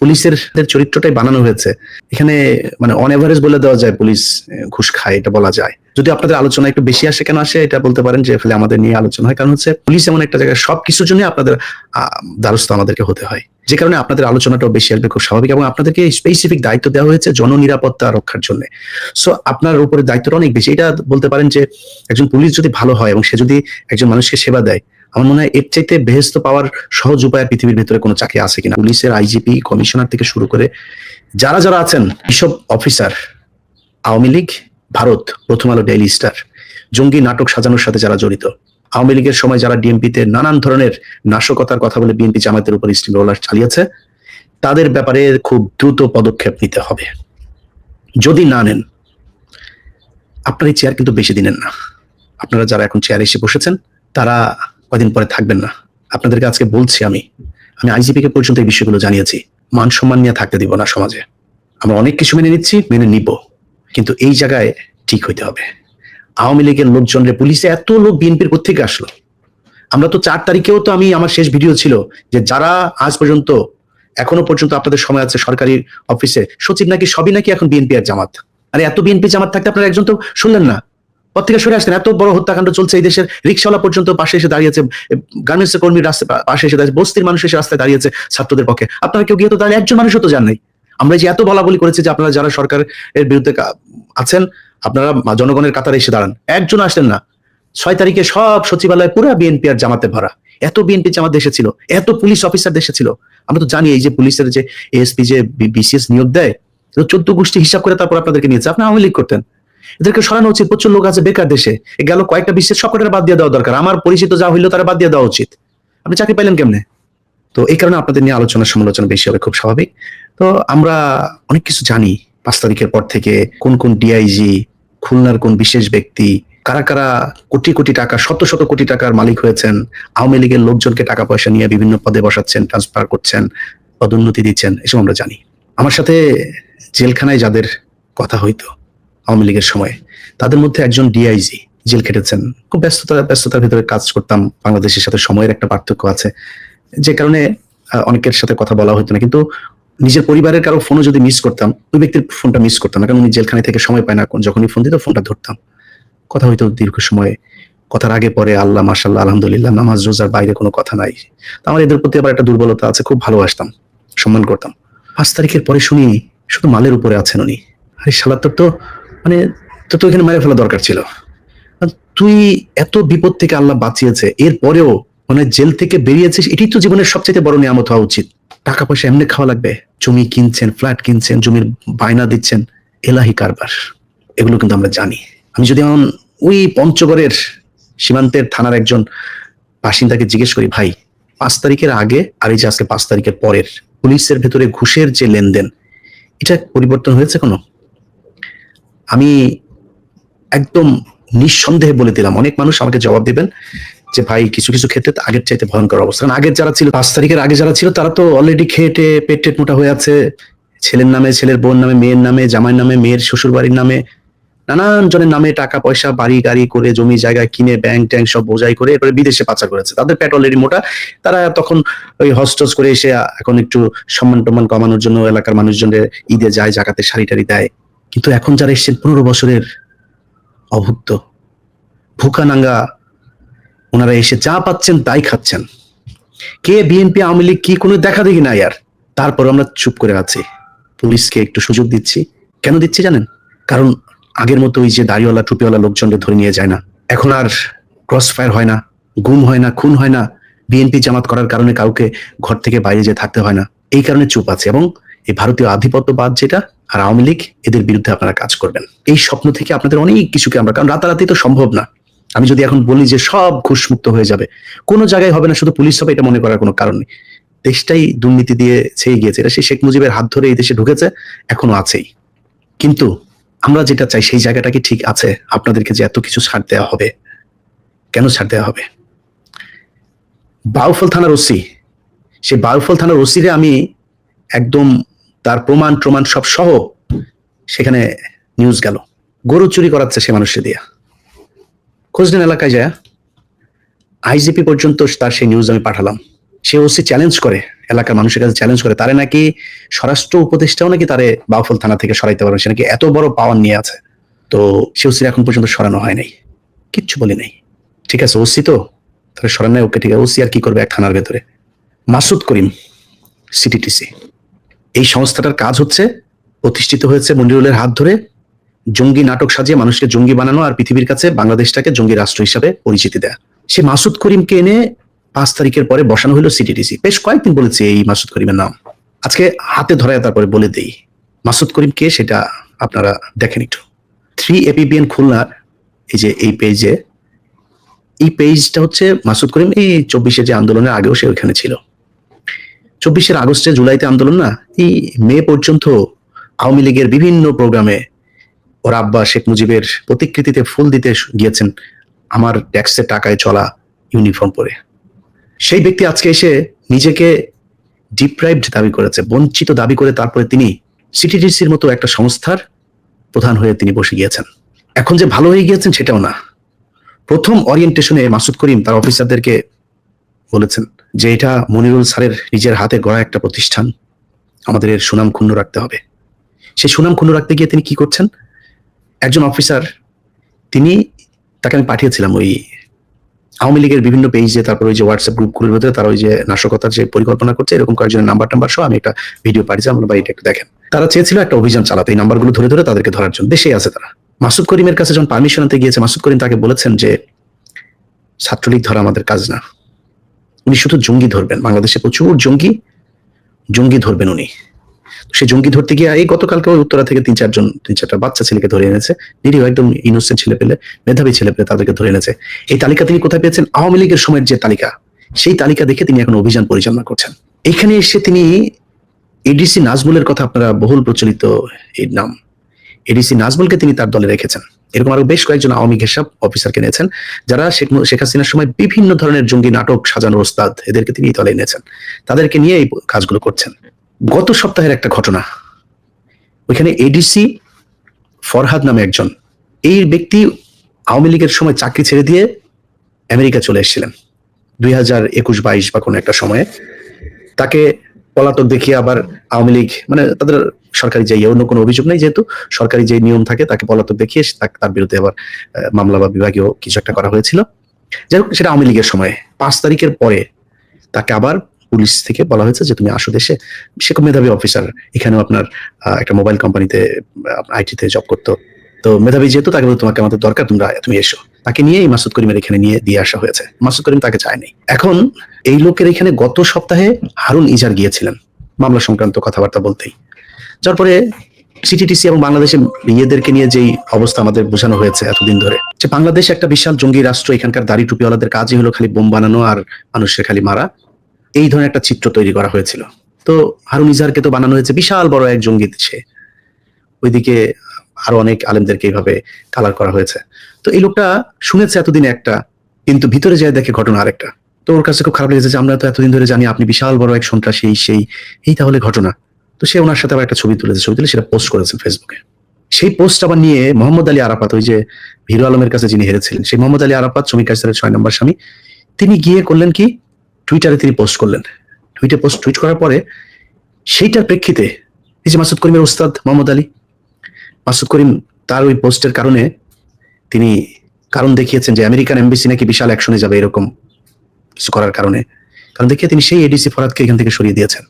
পুলিশের চরিত্রটাই বানানো হয়েছে। এখানে মানে অন এভারেজ বলে দেওয়া যায় পুলিশ ঘুষ খায়, এটা বলা যায়। যদি আপনাদের আলোচনা একটু বেশি আসে, কেন আসে, এটা বলতে পারেন যে ফলে আমাদের নিয়ে আলোচনা হয়। কারণ হচ্ছে পুলিশ এমন একটা জায়গায় সবকিছুর জন্য আপনাদের দ্বারস্থ আমাদেরকে হতে হয়। যে কারণে আপনাদের আলোচনাটাও বেশি আসবে খুব স্বাভাবিক এবং আপনাদেরকে স্পেসিফিক দায়িত্ব দেওয়া হয়েছে জননিরাপত্তা রক্ষার জন্য। সো আপনার উপরে দায়িত্বটা অনেক বেশি। এটা বলতে পারেন যে একজন পুলিশ যদি ভালো হয় এবং সে যদি একজন মানুষকে সেবা দেয় আমার মনে হয় এর চাইতে বেহেস্ত পাওয়ার সহজ উপায় পৃথিবীর ভিতরে কোনো চাকরি আছে কিনা। পুলিশের, আইজিপি, কমিশনার থেকে শুরু করে যারা যারা আছেন এসব অফিসার, আওয়ামী লীগ, ভারত, প্রথম আলো, ডেইলি স্টার, জঙ্গি নাটক সাজানোর সাথে যারা জড়িত, আওয়ামী লীগের সময় যারা ডিএমপিতে নানান ধরনের নাশকতার কথা বলে বিএনপি জামাতের উপর স্টিম রোলার চালিয়েছে, তাদের ব্যাপারে খুব দ্রুত পদক্ষেপ নিতে হবে। যদি না নেন, আপনার এই চেয়ার কিন্তু বেশি দিনের না। আপনারা যারা এখন চেয়ারে এসে বসেছেন, তারা কদিন পরে থাকবেন না। আপনাদেরকে আজকে বলছি আমি আমি আইজিপি কে পর্যন্ত এই বিষয়গুলো জানিয়েছি। মান সম্মান নিয়ে থাকতে দিব না সমাজে। আমরা অনেক কিছু মেনে নিচ্ছি, মেনে নিব। কিন্তু এই জায়গায় ঠিক হইতে হবে। আওয়ামী লীগের লোকজনরে পুলিশে এত লোক বিএনপির কোথেকে আসলো? আমরা তো চার তারিখেও তো আমি, আমার শেষ ভিডিও ছিল যে যারা আজ পর্যন্ত, এখনও পর্যন্ত আপনাদের সময় আছে সরকারি অফিসে, সচিব নাকি সবই নাকি এখন বিএনপি আর জামাত? আরে এত বিএনপি জামাত থাকতে আপনারা একজন তো শুনলেন না। পর থেকে সরে আসতেন। এত বড় হত্যাকাণ্ড চলছে এই দেশের রিক্সাওয়ালা পর্যন্ত পাশে এসে দাঁড়িয়েছে। গার্মেন্টস কর্মীর রাস্তা, পাশে এসে দাঁড়িয়েছে। বস্তির মানুষ এসে রাস্তায় দাঁড়িয়েছে ছাত্রদের পক্ষে। আপনারা কেউ গিয়ে তো দাঁড়িয়ে? একজন মানুষও তো জান নাই। আমরা যে এত বলা বলি করেছি যে আপনারা যারা সরকারের বিরুদ্ধে আছেন, আপনারা জনগণের কাতারে এসে দাঁড়ান। একজন আসলেন না। ছয় তারিখে সব সচিবালয় পুরো বিএনপি আর জামাতে ভরা। এত বিএনপি জামাত দেশে ছিল, এত পুলিশ অফিসার দেশে ছিল। আমরা তো জানি এই যে পুলিশের যে এসপি যে বিসিএস নিয়োগ দেয় চোদ্দ গোষ্ঠী হিসাব করে তারপর আপনাদেরকে নিয়েছে। আপনি আওয়ামী লীগ করতেন। এদেরকে সরানো উচিত। প্রচুর লোক আছে বেকার দেশে। গেল কয়েকটা বিশ্বের সবকটার বাদ দিয়ে দেওয়া দরকার। আমার পরিচিত যা হইল তারা বাদ দিয়ে দেওয়া উচিত। আপনি চাকরি পাইলেন কেমনে? তো এই কারণে আপনাদের নিয়ে আলোচনা সমালোচনা বেশি হবে, খুব স্বাভাবিক। তো আমরা অনেক কিছু জানি পাঁচ তারিখের পর থেকে কোন কোন ডিআইজি খুলনার কোন বিশেষ ব্যক্তি, কারা কারা কোটি কোটি টাকা, শত শত কোটি টাকার মালিক হয়েছেন, আওয়ামী লীগের লোকজনকে টাকা পয়সা নিয়ে বিভিন্ন পদে বসাচ্ছেন ট্রান্সফার করছেন, পদোন্নতি দিচ্ছেন, এসব আমরা জানি। আমার সাথে জেলখানায় যাদের কথা হইতো আওয়ামী লীগের সময়। তাদের মধ্যে একজন ডিআইজি জেল খেটেছেন। খুব ব্যস্ততা, ব্যস্ততার ভিতরে কাজ করতাম। বাংলাদেশের সাথে সময়ের একটা পার্থক্য আছে। যে কারণে অনেকের সাথে কথা বলা হতো না। কিন্তু নিজের পরিবারের কারও ফোনও যদি মিস করতাম, ওই ব্যক্তির ফোনটা মিস করতাম না। কারণ উনি জেলখানে থেকে সময় পায় না। যখনই ফোন দিত ফোনটা ধরতাম। কথা হইতো দীর্ঘ সময়। কথার আগে পরে আল্লাহ মাসাল্লাহ আলহামদুলিল্লাহ, নামাজ, রোজার বাইরে কোনো কথা নাই। আমার এদের প্রতি আবার একটা দুর্বলতা আছে। খুব ভালোবাসতাম সম্মান করতাম। পাঁচ তারিখের পরে শুনি, শুধু মালের উপরে আছেন উনি। আরে শালা, তোর তো মানে তোর তো এখানে মেরে ফেলা দরকার ছিল। তুই এত বিপদ থেকে আল্লাহ বাঁচিয়েছে এর পরেও মানে জেল থেকে বেরিয়েছিস এটি তো জীবনের সবচেয়ে বড় নিয়ামত হওয়া উচিত। টাকা পয়সা এমনি খাওয়া লাগবে, জমি কিনছেন, ফ্ল্যাট কিনছেন, জমির বায়না দিচ্ছেন, এলাহি কারবার। এগুলো কিন্তু আমরা জানি। আমি যদি এখন ওই পঞ্চগড়ের সীমান্তের থানার একজন বাসিন্দাকে জিজ্ঞেস করি, ভাই, পাঁচ তারিখের আগে আর এই যে আজকে পাঁচ তারিখের পরের, পুলিশের ভেতরে ঘুষের যে লেনদেন, এটা পরিবর্তন হয়েছে কোনো? আমি একদম নিঃসন্দেহে বলে দিলাম। অনেক মানুষ আমাকে জবাব দিবেন যে, ভাই, কিছু কিছু ক্ষেত্রে আগের চাইতে ভয়ঙ্কর অবস্থা। কারণ আগের যারা ছিল, পাঁচ তারিখের আগে যারা ছিল, তারা তো অলরেডি খেয়ে টেয়ে পেট টেট মোটা হয়ে আছে। ছেলের নামে, ছেলের বোন নামে, মেয়ের নামে, জামাইয়ের নামে, মেয়ের শ্বশুর বাড়ির নামে নানান জনের নামে টাকা, পয়সা, বাড়ি, গাড়ি করে, জমি, জায়গা কিনে ব্যাংক ট্যাঙ্ক সব বোঝাই করে এরপরে বিদেশে পাচার করেছে। তাদের পেট অলরেডি মোটা। তারা তখন ওই হস্টস করে এসে, এখন একটু সম্মান টম্মান কমানোর জন্য এলাকার মানুষজনের ঈদে যায় জাকাতে শাড়ি টাড়ি দেয়। কিন্তু এখন যারা এসছেন, পনেরো বছরের অভুক্ত ভুকা নাঙ্গা ওনারা এসে যা পাচ্ছেন তাই খাচ্ছেন। কে বিএনপি, আওয়ামী লীগ কি কোনো দেখা দেখি না আর? তারপর আমরা চুপ করে আছি। পুলিশকে একটু সুযোগ দিচ্ছি। কেন দিচ্ছি জানেন? কারণ আগের মতো ওই যে দাড়িওয়ালা, টুপিওয়ালা লোকজনকে ধরে নিয়ে যায় না। এখন আর ক্রস ফায়ার হয় না, গুম হয় না, খুন হয় না। বিএনপি জামাত করার কারণে কাউকে ঘর থেকে বাইরে যেয়ে থাকতে হয় না। এই কারণে চুপ আছে এবং এই ভারতীয় আধিপত্যবাদ যেটা আর আওয়ামী লীগ এদের বিরুদ্ধে আপনারা কাজ করবেন। এই স্বপ্ন থেকে আপনাদের অনেক কিছুকে আমরা কারণ রাতারাতি তো সম্ভব না। আমি যদি এখন বলি যে সব ঘুষমুক্ত হয়ে যাবে, কোনো জায়গায় হবে না, শুধু পুলিশ হবে, এটা মনে করার কোনো কারণ নেই। দেশটাই দুর্নীতি দিয়ে ছেয়ে গিয়েছে। এটা সেই শেখ মুজিবের হাত ধরে এই দেশে ঢুকেছে, এখনও আছেই। কিন্তু আমরা যেটা চাই, সেই জায়গাটা কি ঠিক আছে? আপনাদেরকে যে এত কিছু ছাড় দেওয়া হবে। কেন ছাড় দেওয়া হবে? বাউফল থানার ওসি সেই বাউফল থানার ওসিরে আমি একদম তার প্রমাণ প্রমাণ সব সহ সেখানে নিউজ গেল। গরু চুরি করাচ্ছে সে মানুষে দিয়া। খোঁজ নেন এলাকায় যায়। আইজিপি পর্যন্ত তার সেই নিউজ আমি পাঠালাম। সে ওসি চ্যালেঞ্জ করে, এলাকার মানুষের কাছে চ্যালেঞ্জ করে। তারে নাকি স্বরাষ্ট্র উপদেষ্টাও নাকি তারে বাউফল থানা থেকে সরাইতে পারবে। সে নাকি এত বড় পাওয়ার নিয়ে আছে। তো সে ওসির এখন পর্যন্ত সরানো হয় নাই। কিচ্ছু বলি নাই। ঠিক আছে ওসি তো? তাহলে সরান নাই, ওকে ঠিক আছে। ওসি আর কি করবে এক থানার ভেতরে? মাসুদ করিম সিটিটিসি এই সংস্থাটার কাজ হচ্ছে প্রতিষ্ঠিত হয়েছে মনিরুলের হাত ধরে জঙ্গি নাটক সাজিয়ে মানুষকে জঙ্গি বানানো আর পৃথিবীর কাছে বাংলাদেশটাকে জঙ্গি রাষ্ট্র হিসাবে পরিচিতি দেয়া। সে মাসুদ করিমকে এনে পাঁচ তারিখের পরে বসানো হলো সিটিটিসি বেশ কয়েকদিন বলেছে এই মাসুদ করিমের নাম। আজকে হাতে ধরায় তারপরে বলে দেই, মাসুদ করিম কে সেটা আপনারা দেখেন একটু। থ্রি এপিবিএন খুলনার এই যে, এই পেজে এই পেজটা হচ্ছে মাসুদ করিম এই চব্বিশে যে আন্দোলনের আগেও সে ওইখানে ছিল। চব্বিশের আগস্টে জুলাইতে আন্দোলন না, এই মে পর্যন্ত আওয়ামী লীগের বিভিন্ন প্রোগ্রামে ওর আব্বা শেখ মুজিবের প্রতিকৃতিতে ফুল দিতে গিয়েছেন আমার ট্যাক্সের টাকায় চলা ইউনিফর্ম পরে। সেই ব্যক্তি আজকে এসে নিজেকে ডিপ্রাইভড দাবি করেছে, বঞ্চিত দাবি করে তারপরে তিনি সিটিডিসির মতো একটা সংস্থার প্রধান হয়ে তিনি বসে গিয়েছেন। এখন যে ভালো হয়ে গিয়েছেন সেটাও না। প্রথম অরিয়েন্টেশনে মাসুদ করিম তার অফিসারদেরকে বলেছেন যে এটা মনিরুল স্যারের নিজের হাতে গড়া একটা প্রতিষ্ঠান। আমাদের এর সুনাম ক্ষুণ্ণ রাখতে হবে। সেই সুনাম ক্ষুণ্ণ রাখতে গিয়ে তিনি কি করছেন? একজন অফিসার, তিনি তাকে আমি পাঠিয়েছিলাম ওই আওয়ামী লীগের বিভিন্ন পেজে তারপর ওই যে হোয়াটসঅ্যাপ গ্রুপগুলোর মধ্যে তারা ওই যে নাশকতার যে পরিকল্পনা করছে, এরকম কয়েকজনের নাম্বার টাম্বার সহ আমি একটা ভিডিও পাঠিয়েছি আমরা ভাই, এটা একটু দেখেন। তারা চেয়েছিল একটা অভিযান চালাতে, এই নাম্বারগুলো ধরে ধরে তাদেরকে ধরার জন্য। দেশেই আছে তারা। মাসুদ করিমের কাছে যখন পারমিশন আনতে গিয়েছে, মাসুদ করিম তাকে বলেছেন যে, ছাত্রলীগ ধরা আমাদের কাজ না। উনি শুধু জঙ্গি ধরবেন, বাংলাদেশে প্রচুর জঙ্গি জঙ্গি ধরবেন উনি। সে জঙ্গি ধরতে গিয়ে, এই গতকালকে ওই উত্তরা থেকে তিন চারজন, তিন চারটা বাচ্চা ছেলেকে ধরে এনেছে। নিরীহ একদম ইনোসেন্ট ছেলে পেলে, মেধাবী ছেলে পেলে তাদেরকে ধরে এনেছে। এই তালিকা তিনি কোথায় পেয়েছেন? আওয়ামী লীগের সময়ের যে তালিকা, সেই তালিকা দেখে তিনি এখন অভিযান পরিচালনা করছেন। এখানে এসে তিনি এডিসি নাজমুলের কথা আপনারা বহুল প্রচলিত এই নাম। এডিসি নাজমুলকে তিনি তার দলে রেখেছেন। এরকম আরও বেশ কয়েকজন আওয়ামী ঘেসাব অফিসারকে নিয়েছেন, যারা শেখ হাসিনার সময় বিভিন্ন ধরনের জঙ্গি নাটক সাজানোর ওস্তাদ এদেরকে তিনি দলে এনেছেন। তাদেরকে নিয়ে এই কাজগুলো করছেন। গত সপ্তাহের একটা ঘটনা, ওইখানে এডিসি ফরহাদ নামে একজন, এই ব্যক্তি আওয়ামী লীগের সময় চাকরি ছেড়ে দিয়ে আমেরিকা চলে এসেছিলেন। দুই হাজার একুশ বাইশ বা কোনো একটা সময়ে। তাকে পলাতক দেখিয়ে আবার আওয়ামী লীগ মানে তাদের সরকারি যে অন্য কোনো অভিযোগ নেই যেহেতু, সরকারি যে নিয়ম থাকে তাকে পলাতক দেখিয়ে তার বিরুদ্ধে আবার মামলা বা বিভাগীয় কিছু একটা করা হয়েছিল। যাই হোক, সেটা আওয়ামী লীগের সময়। পাঁচ তারিখের পরে তাকে আবার পুলিশ থেকে বলা হয়েছে যে, তুমি আসো দেশে। সে মেধাবী অফিসার এখানেও আপনার একটা মোবাইল কোম্পানিতে আইটিতে জব করতো। তো মেধাবী যেহেতু, তাকে তোমাকে আমাদের দরকার, তোমরা, তুমি এসো। তাকে নিয়ে এই মাসুদ করিমের এখানে নিয়ে দিয়ে আসা হয়েছে। মাসুদ করিম তাকে চায়নি। এখন এই লোকের এখানে গত সপ্তাহে হারুন ইজার গিয়েছিলেন মামলা সংক্রান্ত কথাবার্তা বলতেই। যার পরে সিটিটিসি এবং বাংলাদেশের ইয়েদেরকে নিয়ে যেই অবস্থা আমাদের বোঝানো হয়েছে এতদিন ধরে, যে বাংলাদেশ একটা বিশাল জঙ্গি রাষ্ট্র, এখানকার দাড়ি টুপিওয়ালাদের কাজই হলো খালি বোম বানানো আর মানুষের খালি মারা। এই ধরনের একটা চিত্র তৈরি করা হয়েছিল। তো হারুন ইজারকে তো বানানো হয়েছে বিশাল বড় এক জঙ্গি সে। ওইদিকে আরও অনেক আলেমদেরকে এইভাবে কালার করা হয়েছে। তো এই লোকটা শুনেছে এতদিনে একটা, কিন্তু ভিতরে যায় দেখে ঘটনা আরেকটা। তো ওর কাছে খুব খারাপ লেগেছে যে, আমরা তো এতদিন ধরে জানি আপনি বিশাল বড় এক সন্ত্রাসী সেই, এই তাহলে ঘটনা। তো সে ওনার সাথে আবার একটা ছবি তুলেছে। ছবি তুলে সেটা পোস্ট করেছে ফেসবুকে সেই পোস্ট আবার নিয়ে মোহাম্মদ আলী আরাফাত, ওই যে হিরো আলমের কাছে যিনি হেরেছিলেন, সেই মোহাম্মদ আলী আরাফাত শ্রমিক কাজের ছয় নম্বর স্বামী, তিনি গিয়ে করলেন কি? টুইটারে তিনি পোস্ট করলেন। টুইটে পোস্ট টুইট করার পরে সেইটার প্রেক্ষিতে এই যে মাসুদ করিমের ওস্তাদ মোহাম্মদ আলী মাসুদ করিম তার ওই পোস্টের কারণে তিনি কারণ দেখিয়েছেন যে আমেরিকান এমবিসি নাকি বিশাল অ্যাকশনে যাবে এরকম কিছু করার কারণে। কারণ দেখিয়ে তিনি সেই এডিসি ফরাদকে এখান থেকে সরিয়ে দিয়েছেন।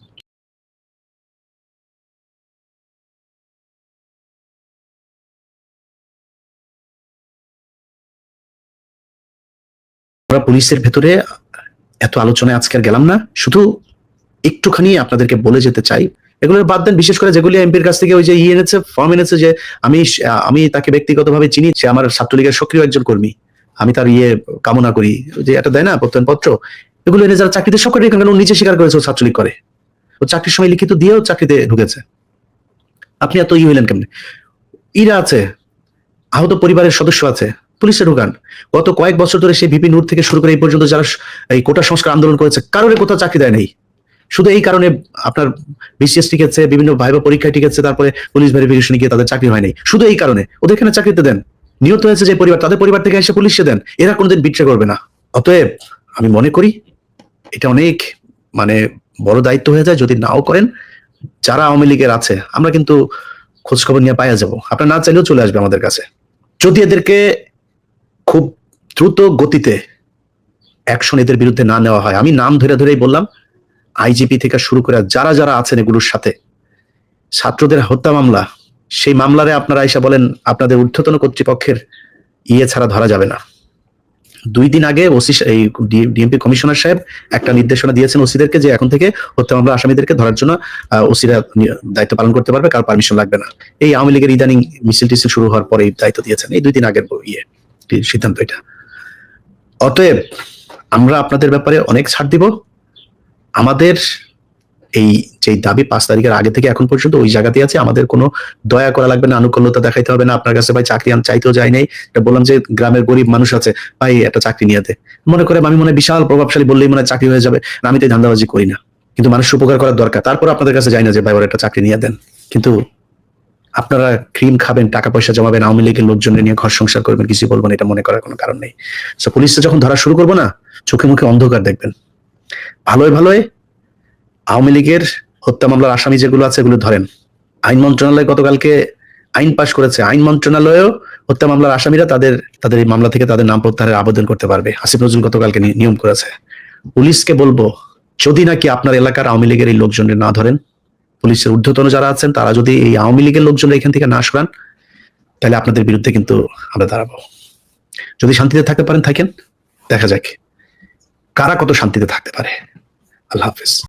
আমরা পুলিশের ভেতরে এত আলোচনায় আজকে আর গেলাম না। শুধু একটুখানি আপনাদেরকে বলে যেতে চাই এগুলোর বাদ দেন, বিশেষ করে যেগুলি এমপির কাছ থেকে ওই যে ই এনেছে ফর্ম এনেছে যে আমি আমি তাকে ব্যক্তিগতভাবে চিনি, সে আমার ছাত্রলীগের সক্রিয় একজন কর্মী। আমি তার ইয়ে কামনা করি, যে এটা দেয় না প্রত্যয়নপত্র। এগুলো এনে যারা চাকরিতে সক্রিয় কারণ নিজে স্বীকার করেছে ও ছাত্রলীগ করে। ও চাকরির সময় লিখিত দিয়েও চাকরিতে ঢুকেছে। আপনি এত ই হইলেন কেমনে? ইরা আছে, আহত পরিবারের সদস্য আছে, পুলিশে ঢুকান। গত কয়েক বছর ধরে সেই ভিপি নূর থেকে শুরু করে এই পর্যন্ত যারা এই কোটা সংস্কার আন্দোলন করেছে, কারোর কোথাও চাকরি দেয় নেই। শুধু এই কারণে আপনার বিসিএস টিকেছে, বিভিন্ন ভাইবা পরীক্ষায় টিকেছে, তারপরে পুলিশ ভেরিফিকেশনে গিয়ে তাদের চাকরি হয়নি শুধু এই কারণে। ওদের এখানে চাকরিতে দেন। নিহত হয়েছে যে পরিবার, তাদের পরিবার থেকে এসে পুলিশে দেন। এরা কোনোদিন বিট্রে করবে না। অতএব আমি মনে করি এটা অনেক মানে বড় দায়িত্ব হয়ে যায় যদি নাও করেন। যারা আওয়ামী লীগের আছে, আমরা কিন্তু খোঁজ খবর নিয়ে পাইয়া যাব। আপনার না চাইলেও চলে আসবে আমাদের কাছে। যদি এদেরকে খুব দ্রুত গতিতে অ্যাকশন এদের বিরুদ্ধে না নেওয়া হয়, আমি নাম ধরে ধরেই বললাম আইজিপি থেকে শুরু করে যারা যারা আছেন এগুলোর সাথে। ছাত্রদের হত্যা মামলা, সেই মামলারে আপনারা এসে বলেন, আপনাদের ঊর্ধ্বতন কর্তৃপক্ষের ইয়ে ছাড়া ধরা যাবে না। দুই দিন আগে ওসি এই ডিএমপি কমিশনার সাহেব একটা নির্দেশনা দিয়েছেন ওসিদেরকে যে এখন থেকে হত্যা মামলা আসামিদেরকে ধরার জন্য ওসিরা দায়িত্ব পালন করতে পারবে, কার পারমিশন লাগবে না। এই আওয়ামী লীগের ইদানিং মিছিল টিছিল শুরু হওয়ার পরে দায়িত্ব দিয়েছেন। এই দুই দিন আগের ইয়ে সিদ্ধান্ত এটা। অতএব আমরা আপনাদের ব্যাপারে অনেক ছাড় দিব। আমাদের এই যে দাবি পাঁচ তারিখের আগে থেকে এখন পর্যন্ত ওই জায়গাতে আছে, আমাদের কোনো দয়া করা লাগবে না, আনুকূল্যতা দেখাইতে হবে না। আপনার কাছে ভাই চাকরি চাইতেও যাই নাই। এটা বললাম যে গ্রামের গরিব মানুষ আছে, ভাই একটা চাকরি নিয়ে মনে করে আমি মনে বিশাল প্রভাবশালী বললেই মনে চাকরি হয়ে যাবে। আমি তো ধান্দাবাজি করি না। কিন্তু মানুষ উপকার করার দরকার। তারপর আপনাদের কাছে যাই না যে ভাই ওর একটা চাকরি নিয়ে দেন। কিন্তু আপনারা ক্রিম খাবেন টাকা পয়সা জমাবেন, আওয়ামী লীগের লোকজন নিয়ে ঘর সংসার করবেন কিছু বলবেন এটা মনে করার কোনো কারণ নেই। তো পুলিশটা যখন ধরা শুরু করব না, চোখে মুখে অন্ধকার দেখবেন। ভালোই ভালোই। আওয়ামী লীগের হত্যা মামলার আসামি যেগুলো আছে এগুলো ধরেন। আইন মন্ত্রণালয় গতকালকে আইন পাশ করেছে। আইন মন্ত্রণালয়েও হত্যা মামলার আসামিরা তাদের তাদের এই মামলা থেকে তাদের নাম প্রত্যাহারের আবেদন করতে পারবে। আসিফ নজরুল গতকালকে নিয়ম করেছে। পুলিশকে বলব, যদি নাকি আপনার এলাকার আওয়ামী লীগের এই লোকজনের না ধরেন, পুলিশের ঊর্ধ্বতন যারা আছেন, তারা যদি এই আওয়ামী লীগের লোকজন এখান থেকে না সরান, তাহলে আপনাদের বিরুদ্ধে কিন্তু আমরা দাঁড়াবো। যদি শান্তিতে থাকতে পারেন, থাকেন। দেখা যাক। কারা কত শান্তিতে থাকতে পারে? আল্লাহ হাফিজ।